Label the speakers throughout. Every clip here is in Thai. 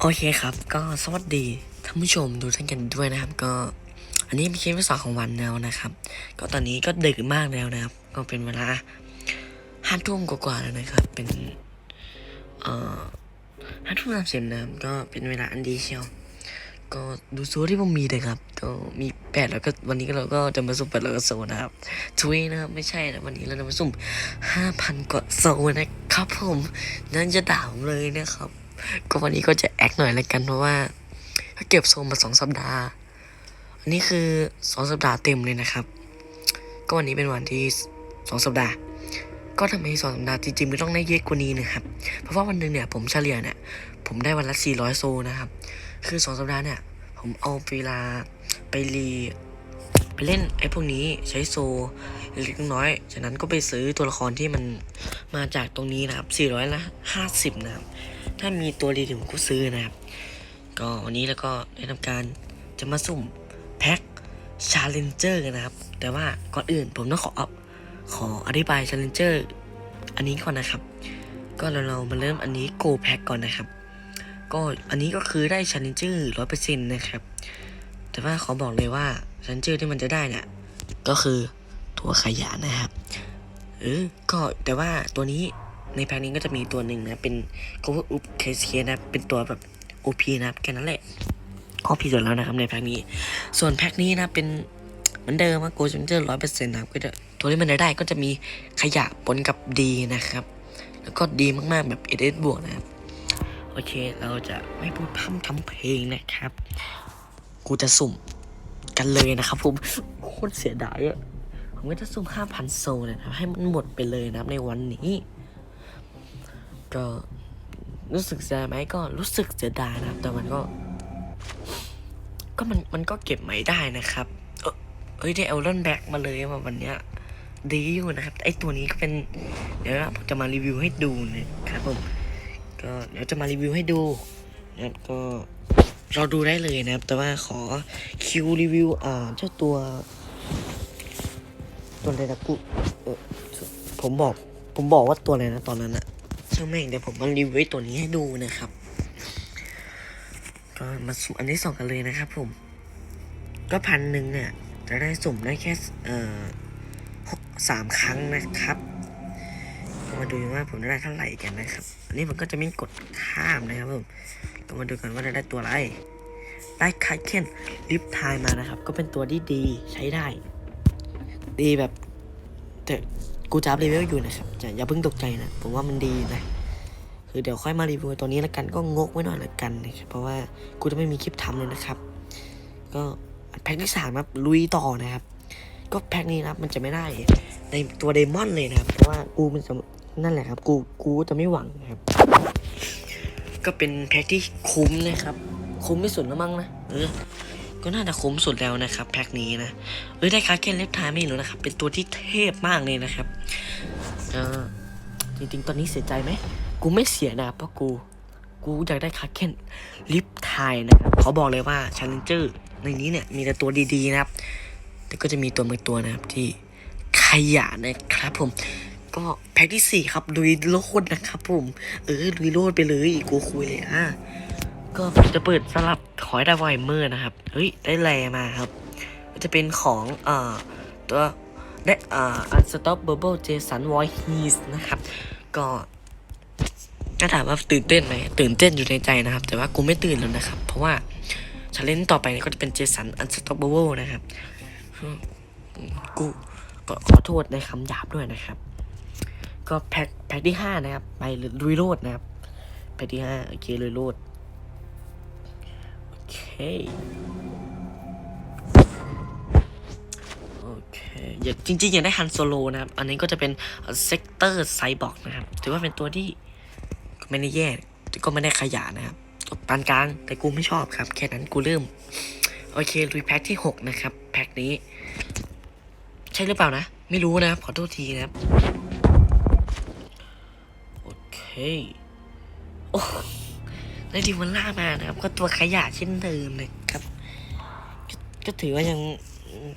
Speaker 1: โอเคครับ ก็สวัสดีท่านผู้ชมดูท่านกันด้วยนะครับ ก็ อันนี้เป็นคลิปที่สองของวันแล้วนะครับ ก็ตอนนี้ก็ดึกมากแล้วนะครับ ก็เป็นเวลาห้าทุ่มกว่าๆแล้วนะครับ เป็นเอ่อห้าทุ่มสามสิบนะครับก็เป็นเวลาอันดีเชียวก็ดูโซ่ที่ผมมีเลยครับ ก็มีแปดแล้วก็วันนี้ก็เราก็จะมาสุ่มแปดแล้วก็โซนะครับทวีนะครับไม่ใช่นะวันนี้เราจะมาสุ่มห้าพันกว่าโซนะครับผมนั่นจะด่าผมเลยนะครับ ก็วันนี้ก็จะแอคหน่อยละกันเพราะว่าก็เก็บโซมมาสองสัปดาห์ อันนี้คือสองสัปดาห์เต็มเลยนะครับ ก็วันนี้เป็นวันที่สองสัปดาห์ ก็ทำให้สองสัปดาห์จริงๆไม่ต้องได้เยอะกว่านี้นะครับ เพราะว่าวันหนึ่งเนี่ยผมเฉลี่ยเนี่ยผมได้วันละ400โซนะครับ คือสองสัปดาห์เนี่ยผมเอาเวลาไปรีไปเล่นไอ้พวกนี้ใช้โซเล็กน้อย จากนั้นก็ไปซื้อตัวละครที่มันมาจากตรงนี้นะครับ400ละ50 นะครับ ถ้ามีตัวดีถึงก็ซื้อนะครับ ก็วันนี้แล้วก็ได้ทำการจะมาสุ่มแพ็คชาเลนเจอร์นนะครับ แต่ว่าก่อนอื่นผมต้องขอขออธิบายชาเลนเจอร์อันนี้ก่อนนะครับ ก็เราเรามาเริ่มอันนี้โกแพ็คก่อนนะครับ ก็อันนี้ก็คือได้ชาเลนเจอร์ร้อยเปอร์เซ็นต์นะครับ แต่ว่าขอบอกเลยว่าชาเลนเจอร์ที่มันจะได้เนี่ยก็คือตัวขยะนะครับเออก็แต่ว่าตัวนี้ ในแพ็คนี้ก็จะมีตัวหนึ่งนะ เป็น cover up case นะครับเป็นตัวแบบ OP นะครับแค่นั้นแหละก็พีสุดแล้วนะครับในแพ็คนี้ ส่วนแพ็คนี้นะเป็นเหมือนเดิมว่าโกลเจอร์ร้อยเปอร์เซ็นต์นะครับก็จะตัวที่มันได้ก็จะมีขยะปนกับดีนะครับ แล้วก็ดีมากๆแบบเอเดบวกนะครับ โอเคเราจะไม่พูดพร่ำทำเพลงนะครับ กูจะสุ่มกันเลยนะครับผมโคตรเสียดายอะผมก็จะสุ่มห้าพันโซลนะครับให้มันหมดไปเลยนะครับในวันนี้ ก็รู้สึกเสียดายไหมก็รู้สึกเสียดายนะครับ แต่มันก็ ก็มันมันก็เก็บไม่ได้นะครับเออเอ้ยได้เอลลอนแบ็กมาเลยมาวันเนี้ยดีอยู่นะครับ ไอตัวนี้ก็เป็น เดี๋ยวผมจะมารีวิวให้ดูนะครับผมก็เดี๋ยวจะมารีวิวให้ดูนะครับก็เราดูได้เลยนะครับ แต่ว่าขอคิวรีวิวอ่าเจ้าตัว ตัวอะไรนะกูเออผมบอก ผมบอกว่าตัวอะไรนะตอนนั้นอะ ช่างแม่งเดี๋ยวผมมารีวิวตัวนี้ให้ดูนะครับ ก็มาสุ่มอันที่สองกันเลยนะครับผม ก็พันหนึ่งเนี่ย จะได้สุ่มได้แค่เอ่อหกสามครั้งนะครับมาดูว่าผมได้เท่าไหร่กันนะครับ อันนี้ผมก็จะไม่กดข้ามนะครับผมก็มาดูกันว่าได้ตัวอะไร ได้คายเคนลิฟทายมานะครับ ก็เป็นตัวที่ดีใช้ได้ ดีแบบแต่ กูจะอัพรีวิวอยู่นะครับจะอย่าเพิ่งตกใจนะ ผมว่ามันดีนะ คือเดี๋ยวค่อยมารีวิวตัวนี้ละกันก็งกไว้หน่อยละกันนะครับเพราะว่ากูจะไม่มีคลิปทำเลยนะครับ ก็แพ็คที่สามครับลุยต่อนะครับ ก็แพ็คนี้นับมันจะไม่ได้ ในตัวเดมอนเลยนะครับ เพราะว่ากูมันจะนั่นแหละครับ กูกูจะไม่หวังนะครับ ก็เป็นแพ็คที่คุ้มนะครับ คุ้มที่สุดแล้วมั้งนะเออก็น่าจะคุ้มสุดแล้วนะครับ แพ็คนี้นะเอ้ยได้คาเคนเล็บทายไม่รู้นะครับ เป็นตัวที่เทพมากเลยนะครับ เออ จริง ๆ ตอนนี้เสียใจไหม กูไม่เสียนะเพราะกู กูอยากได้คาเคนลิฟทายนะครับเขาบอกเลยว่าชาเลนเจอร์ในนี้เนี่ยมีแต่ตัวดีๆนะครับ แต่ก็จะมีตัวบางตัวนะครับที่ขยะนะครับผม ก็แพ็คที่สี่ครับลุยโลดนะครับผม เออลุยโลดไปเลยกูคุยเลยอะก็จะเปิดสลับขอให้ได้ไวเมอร์นะครับ เฮ้ย ได้แรมาครับ จะเป็นของเอ่อตัว ได้อ่า unstoppable jason Voorhees นะครับ ก็ถ้าถามว่าตื่นเต้นไหมตื่นเต้นอยู่ในใจนะครับ แต่ว่ากูไม่ตื่นแล้วนะครับ เพราะว่าชาเลนจ์ต่อไปก็จะเป็น Jason Unstoppable นะครับ กูก็ขอโทษในคำหยาบด้วยนะครับ ก็แพ็คแพ็คที่ห้านะครับ ไปลุยโรดนะครับ แพ็คที่ห้าโอเคลุยโรดโอเค อเคอยากจริงๆ อยากได้ฮันโซโลนะครับ อันนี้ก็จะเป็นเซกเตอร์ไซบอร์กนะครับ ถือว่าเป็นตัวที่ไม่ได้แย่ก็ไม่ได้ขยะนะครับปานกลางแต่กูไม่ชอบครับ แค่นั้นกูเริ่ม โอเคลุยแพ็คที่หกนะครับ แพ็คนี้ ใช่หรือเปล่านะ ไม่รู้นะครับ ขอโทษทีนะครับ โอเค โอ้ได้ดิวันล่ามานะครับ ก็ตัวขยะเช่นเดิมนะครับกก็ถือว่ายัง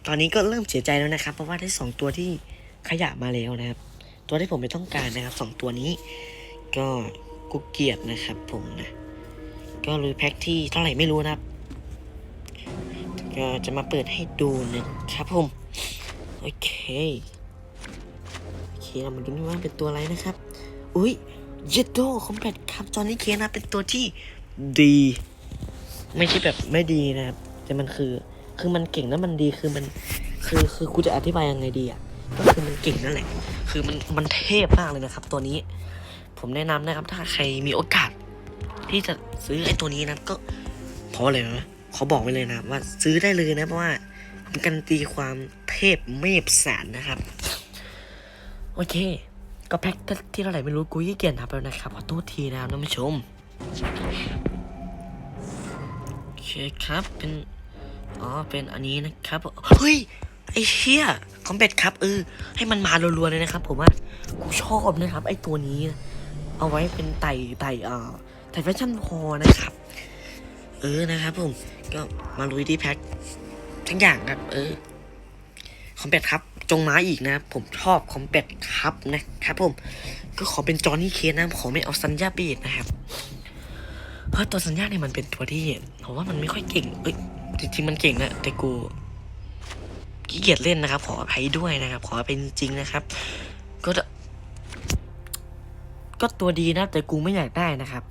Speaker 1: ตอนนี้ก็เริ่มเสียใจแล้วนะครับ เพราะว่าได้สองตัวที่ขยะมาแล้วนะครับ ตัวที่ผมไม่ต้องการนะครับสองตัวนี้ ก็กูเกียดนะครับ ผมนะก็เลยแพ็คที่เท่าไหร่ไม่รู้นะครับก็จะมาเปิดให้ดูนะครับผมโอเคโอเคเรามาดูนี่ว่าเป็นตัวอะไรนะครับ อุ้ยเยดโดคอมแพตครับจอห์นนี่เคนะเป็นตัวที่ดี ไม่ใช่แบบไม่ดีนะครับ แต่มันคือ คือมันเก่งแล้วมันดีคือมัน คือคือกูจะอธิบายยังไงดีอะก็คือมันเก่งนั่นแหละ คือมันมันเทพมากเลยนะครับ ตัวนี้ ผมแนะนำนะครับ ถ้าใครมีโอกาส ที่จะซื้อไอ้ตัวนี้นะก็เพราะอะไรนะเขาบอกไว้เลยนะว่าซื้อได้เลยนะเพราะว่ากันตีความเทพเมพสารนะครับ โอเค ก็แพ็คที่เท่าไหร่ไม่รู้กูยี่เกียจนับแล้วนะครับขอโทษทีนะครับท่านผู้ชมโอเคครับเป็น อ๋อ เป็นอันนี้นะครับเฮ้ย ไอ้เชี่ยคอมเบตครับเออ ให้มันมารัวๆเลยนะครับ ผมว่ากูชอบนะครับ ไอ้ตัวนี้ เอาไว้เป็นไต่ไต่อ่าไต่แฟชั่นพอนะครับ เออนะครับผม ก็มาลุยที่แพ็คทั้งอย่างครับ เออ คอมเบตครับ จงมาอีกนะผมชอบคอมเบตครับนะครับผม ก็ขอเป็นจอห์นนี่เคสนะ ขอไม่เอาสัญญาเบดนะครับเพราะตัวสัญญาเนี่ยมันเป็นตัวที่ผมว่ามันไม่ค่อยเก่ง เอ้ย จริงๆมันเก่งนะแต่กูขี้เกียจเล่นนะครับ ขออภัยด้วยนะครับ ขออภัยจริงนะครับ ก็ก็ตัวดีนะ แต่กูไม่อยากได้นะครับ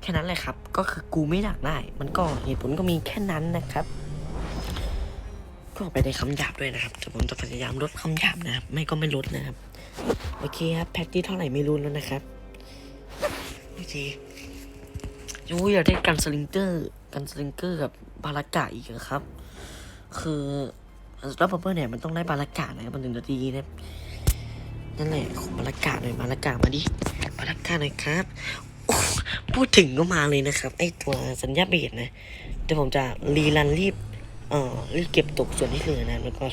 Speaker 1: แค่นั้นแหละครับ ก็คือกูไม่อยากได้ มันก็เหตุผลก็มีแค่นั้นนะครับก็ไปในคำหยาบด้วยนะครับแต่ผมจะพยายามลดคำหยาบนะครับ ไม่ก็ไม่ลดนะครับ โอเคครับ แพ็คที่เท่าไหร่ไม่รู้แล้วนะครับ โอเคยูอยากได้กันสลิงเกอร์ กันสลิงเกอร์กับบาลากาอีกอะครับ คือแล้วบับเบิ้ลเนี่ยมันต้องได้บาลากานะครับมันถึงจะดีนะนั่นแหละขอบาลากาหน่อยบาลากามาดิบาลากาหน่อยครับพูดถึงก็มาเลยนะครับ ไอตัวสัญญาเบรดนะเดี๋ยวผมจะรีรันรีบเอ่อรีบเก็บตกส่วนที่เหลือนะแล้วก็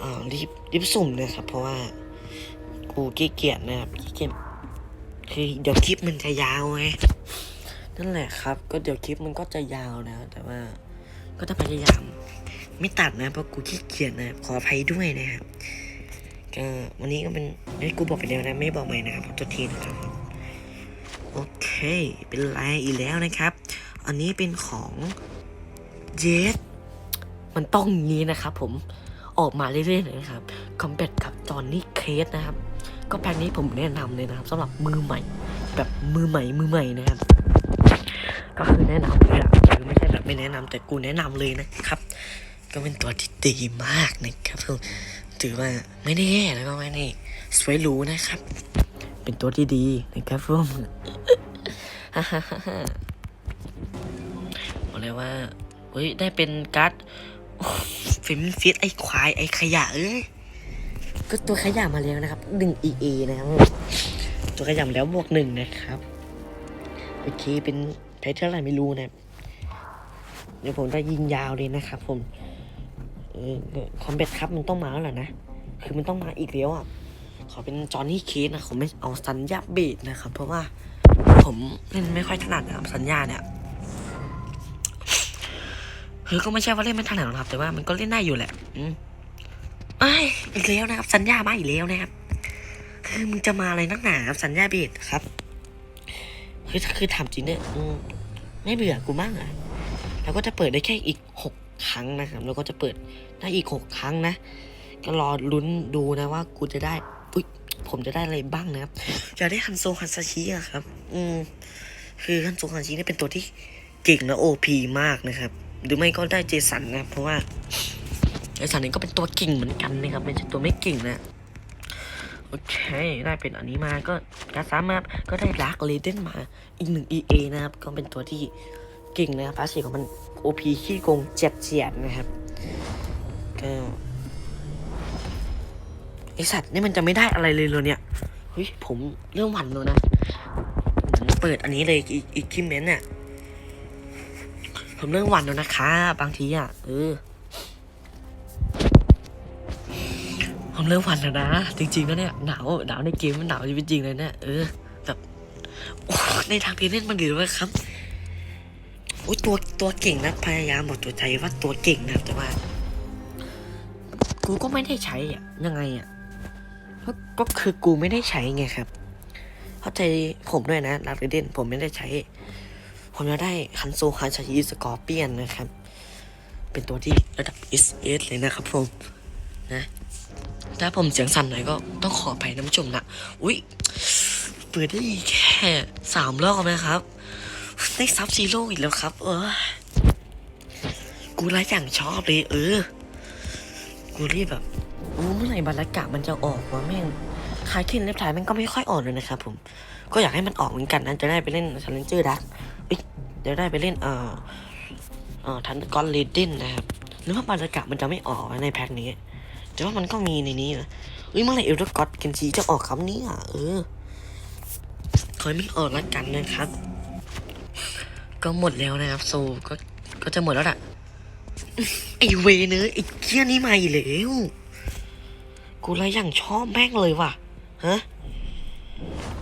Speaker 1: อ่ารีบรีบสุ่มนะครับ เพราะว่ากูเกียจนะครับเกียจคือเดี๋ยวคลิปมันจะยาวไง นั่นแหละครับ ก็เดี๋ยวคลิปมันก็จะยาวนะ แต่ว่าก็จะพยายาม ไม่ตัดนะเพราะกูขี้เกียจนะ ขออภัยด้วยนะครับก็วันนี้ก็เป็นไอ้ยกูบอกไปแล้วนะไม่บอกใหม่นะครับขอโทษทีนะครับโอเค เป็นไรอีกแล้วนะครับ อันนี้เป็นของเยสมันต้องงี้นะครับผมออกมาเรื่อยๆนะครับคอมแบทกับจอนนี่เคสนะครับ ก็แพ็คนี้ผมแนะนำเลยนะครับสำหรับมือใหม่ แบบมือใหม่มือใหม่นะครับ ก็คือแนะนำเลยอะคือไม่ใช่แบบไม่แนะนำแต่กูแนะนำเลยนะครับ ก็เป็นตัวที่ดีมากนะครับผมถือว่าไม่ได้แย่แล้วก็ไม่ได้สวยหรูนะครับ เป็นตัวที่ดีนะครับผมบอกเลยว่าเฮ้ยได้เป็นการ์ดฟิมฟิตไอควายไอขยะเอ้ยก็ตัวขยะมาแล้วนะครับหนึ่ง EA นะครับ ตัวขยะแล้วบวกหนึ่งนะครับ โอเคเป็น ไทเทอร์อะไรไม่รู้นะเดี๋ยวผมจะยิงยาวเลยนะครับผมคอมเบทครับมันต้องมาแล้วแหละนะ คือมันต้องมาอีกแล้วอะ ขอเป็นจอห์นนี่เคสนะผมไม่เอาสัญญาเบดนะครับ เพราะว่าผมเล่นไม่ค่อยถนัดนะสัญญาเนี่ยคือก็ไม่ใช่ว่าเล่นไม่ถนัดหรอกครับ แต่ว่ามันก็เล่นได้อยู่แหละ อืมไอ้ยอีกแล้วนะครับ สัญญามาอีกแล้วนะครับ คือมึงจะมาอะไรนักหนาครับสัญญาเบสครับ คือคือถามจริงเนี่ยไม่เบื่อกูบ้างเหรอะแล้วก็จะเปิดได้แค่อีกหกครั้งนะครับ แล้วก็จะเปิดได้อีกหกครั้งนะ ก็รอลุ้นดูนะว่ากูจะได้อุ้ยผมจะได้อะไรบ้างนะครับอยากได้ฮันโซฮันซาชิอะครับ อืมคือฮันโซฮันซาชิเนี่เป็นตัวที่เก่งและโอพีมากนะครับ หรือไม่ก็ได้เจสันนะเพราะว่าเจสันนี่ก็เป็นตัวเก่งเหมือนกันนะครับไม่ใช่ตัวไม่เก่งนะ โอเค ได้เป็นอันนี้มาก็การสามารถก็ได้ลักเลเดนมาอีกหนึ่ง EA นะครับ ก็เป็นตัวที่เก่งนะครับพาสีของมัน OP ขี้โกงเจ็ดเจียดนะครับก็ไอสัตว์นี่มันจะไม่ได้อะไรเลยเลยเนี่ยเฮ้ยผมเริ่มหวั่นแล้วนะผมเปิดอันนี้เลยอีกอีกคิมเมนต์เนี่ยผมเริ่มหวั่นแล้วนะคะ บางทีอะเออ มเริ่มวันแล้วนะ จริงๆแล้วเนี่ยหนาวหนาวในเกมมันหนาวจริงๆเลยเนี่ยเออแบบในทางที่เล่นมันดีด้วยครับโอ้ยตัวตัวเก่งนะพยายามบอกตัวใจว่าตัวเก่งนะแต่ว่า กูก็ไม่ได้ใช้อะยังไงอะก็คือกูไม่ได้ใช้ไงครับ เข้าใจผมด้วยนะลาเรเดนผมไม่ได้ใช้ ผมจะได้ฮันโซฮาชายิสกอร์เปียนนะครับ เป็นตัวที่ระดับ SS เลยนะครับผมนะ ถ้าผมเสียงสั่นหน่อยก็ต้องขอไปน้ำชมนะอุ้ยเปิดได้แค่สามรอบนะครับ ได้ซับซีโร่อีกแล้วครับ เออ กูไลค์อย่างชอบเลย เออ กูรีบแบบโอ้เมื่อไหร่บรรยากาศมันจะออกวะแม่งคายขึ้นเล็บถ่ายมันก็ไม่ค่อยออกเลยนะครับผม ก็อยากให้มันออกเหมือนกันนะจะได้ไปเล่นชาเลนเจอร์ดักจะได้ไปเล่นเอ่อเอ่อทันกอนเลดเดนนะครับหรือว่าบรรยากาศมันจะไม่ออกในแพ็คนี้ แต่ว่ามันก็มีในนี้นะเอ้ยเมื่อไหร่เอลดก็อดเกนซีจะออกคำนี้อะเออคอยไม่ออกแล้วกันนะครับ ก็หมดแล้วนะครับ โซก็ก็จะหมดแล้วล่ะไอเวเนอไอเคี้ยนี่มาอีกแล้วกูเลยอย่างชอบแม่งเลยว่ะฮะ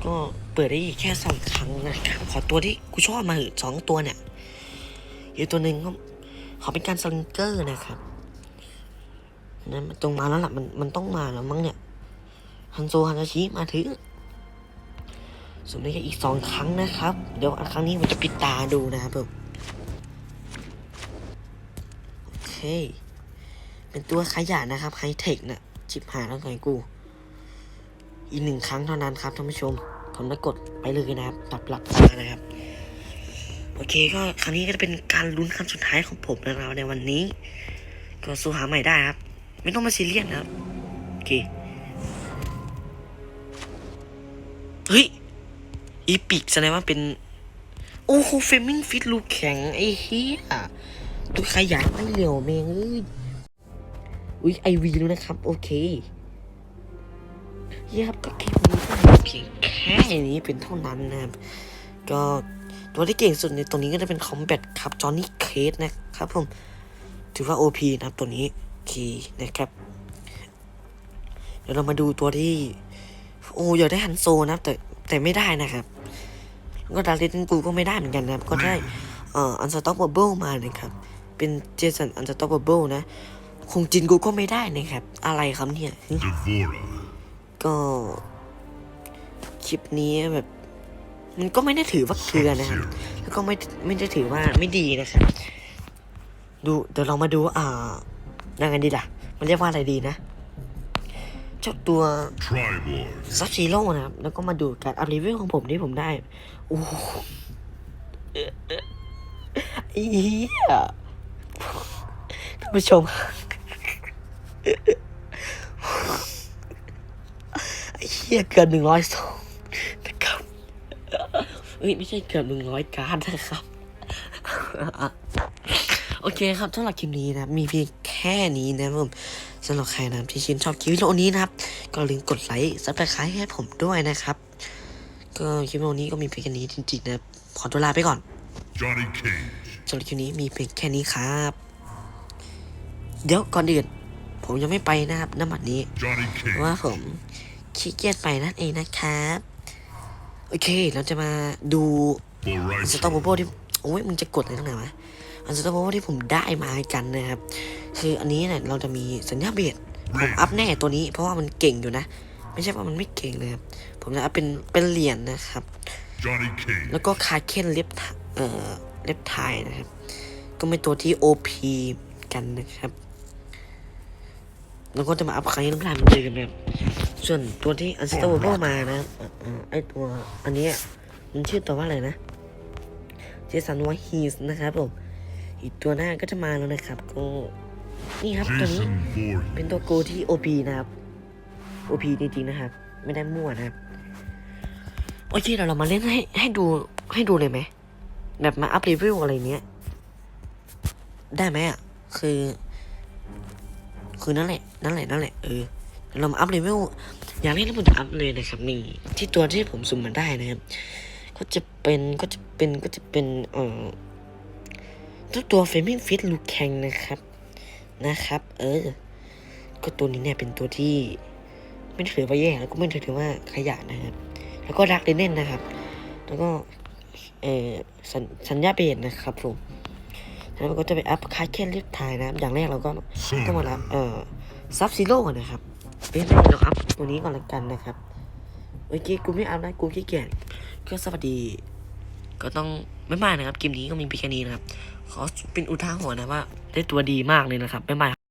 Speaker 1: ก็เปิดได้อีกแค่สองครั้งนะครับ ขอตัวที่กูชอบมาสองตัวเนี่ยอีกตัวหนึ่งก็ขอเป็นการสลิงเกอร์นะครับ นั่นมันตรงมาแล้วล่ะมันมันต้องมาแล้วมั้งเนี่ยฮันโซฮันาชิมาถึงส่วนนี้ก็อีกสองครั้งนะครับ เดี๋ยวครั้งนี้ผมจะปิดตาดูนะครับผมโอเค เป็นตัวขยะนะครับไฮเทคนะ่ะจิบหายแล้วไงกู อีกหนึ่งครั้งเท่านั้นครับท่านผู้ชมผมจะกดไปเลยนะครับตับหลับตานะครับ โอเคก็ครั้งนี้ก็จะเป็นการลุ้นครั้งสุดท้ายของผมนะครับในวันนี้ ก็สู้หาใหม่ได้ครับ ไม่ต้องมาซีเรียสนะครับโอเคเฮ้ยอีปิกแสดงว่าเป็น โอ้โหเฟมิงฟิตลูกแข็งไอ้เฮียตัวขยายไม่เหลียวเมงเอ้ยอุ้ยไอวีแล้วนะครับ โอเคเยี่ยครับก็คลิปนี้ก็เพียงแค่นี้เป็นเท่านั้นนะครับก็ตัวที่เก่งสุดในตัวนี้ก็จะเป็นคอมแบทครับจอห์นนี่เคสนะครับผม ถือว่า OP นะครับตัวนี้ คีนะครับ เดี๋ยวเรามาดูตัวที่ โอ้อยากได้ฮันโซนะครับแต่แต่ไม่ได้นะครับ ก็ดาร์เรนกูก็ไม่ได้เหมือนกันนะครับ ก็ได้เอ่ออันสต็อปเบิลมานะครับ เป็นเจสันอันสต็อปเบิลนะคงจินกูก็ไม่ได้นะครับ อะไรครับเนี่ย
Speaker 2: Devora.
Speaker 1: ก็คลิปนี้แบบมันก็ไม่ได้ถือว่าเกลือนะครับ แล้วก็ไม่ไม่ได้ถือว่าไม่ดีนะครับ ดูเดี๋ยวเรามาดูอ่า ยังไงดีล่ะ มันเรียกว่าอะไรดีนะ เจ้าตัว
Speaker 2: Tribor.
Speaker 1: ซับซีโร่นะครับ แล้วก็มาดูการอัพรีวิวของผมที่ผมได้ โอ้โหไอ้เหี้ยท่านผู้ชมไอ้เหี้ยเกือบหนึ่งร้อยสองนะครับเอ้ยไม่ใช่เกือบหนึ่งร้อยการ์ดนะครับ โอเคครับสำหรับคลิปนี้นะ มีเพียงแค่นี้นะครับผมสำหรับใครนะครับที่ชื่นชอบคลิปวิดีโอนี้นะครับ ก็อย่าลืมกดไลค์ซับสไครต์ให้ผมด้วยนะครับ ก็คลิปวิดีโอนี้ก็มีเพียงแค่นี้จริงๆนะครับขอตัวลาไปก่อน
Speaker 2: Johnny Cage.
Speaker 1: สำหรับคลิปนี้มีเพียงแค่นี้ครับ เดี๋ยวก่อนอื่น ผมยังไม่ไปนะครับน้ำมันนี้
Speaker 2: Johnny
Speaker 1: เพราะว่า
Speaker 2: Cage.
Speaker 1: ผมขี้เกียจไปนั่นเองนะครับโอเค เราจะมาดู
Speaker 2: For
Speaker 1: สตอร์โบ
Speaker 2: right.
Speaker 1: โบที่ โอ้ย มึงจะกดอะไรตั้งไหนวะอันสตอร์โบโบที่ผมได้มากันนะครับ คืออันนี้เนี่ยเราจะมีสัญญาเบียดผมอัพแน่ตัวนี้เพราะว่ามันเก่งอยู่นะ ไม่ใช่ว่ามันไม่เก่งเลยครับ ผมจะอัพเป็นเป็นเหรียญนะครับ
Speaker 2: Johnny Cage.
Speaker 1: แล้วก็คาเคนเล็บทะเอ่อเล็บไทยนะครับ ก็เป็นตัวที่ OP กันนะครับแล้วก็จะมาอัพครั้งนี้ต้องการเหมือนเดิมนะครับส่วนตัวที่อันสตอร์โบมานะเอ่อเอ่อไอตัวอันเนี้ยมันชื่อตัวว่าอะไรนะเจสันวอฮีสนะครับผมอีกตัวหน้าก็จะมาแล้วนะครับก็ นี่ครับตัวนี้
Speaker 2: Jason Voorhees.
Speaker 1: เป็นตัวโกที่ OP นะครับ OP จริงๆนะครับ ไม่ได้มั่วนะครับ โอเคเดี๋ยวเรามาเล่นให้ให้ดูให้ดูเลยไหม แบบมาอัพรีวิวอะไรเนี้ย ได้ไหมอะ คือ คือนั่นแหละ นั่นแหละ นั่นแหละ เออเดี๋ยวเรามาอัพรีวิวอยากเล่นแล้วผมจะอัพเลยนะครับ นี่ ที่ตัวที่ผมสุ่มมาได้นะครับ ก็จะเป็นก็จะเป็นก็จะเป็นเอ่อเจ้าตัวเฟมิงฟิตลูแคงนะครับ นะครับ เออ ก็ตัวนี้เนี่ยเป็นตัวที่ ไม่ถือว่าแย่แล้วก็ไม่ถือว่าขยะนะครับ แล้วก็รักเดนเน่นนะครับ แล้วก็เออสัญสัญญาเปลี่ยนนะครับผมแล้วก็จะไปอัพคาเคนเรียบทายนะครับ อย่างแรกเราก็ต้องมารับเออซับซิโร่ก่อนนะครับเป็นเราอัพตัวนี้ก่อนละกันนะครับเมื่อกี้กูไม่อัพนะกูขี้เกียจก็สวัสดี ก็ต้องไม่มากนะครับเกมนี้ก็มีเพียงแค่นี้นะครับ ขอเป็นอุทาหรณ์นะว่า ได้ตัวดีมากเลยนะครับไม่ไม่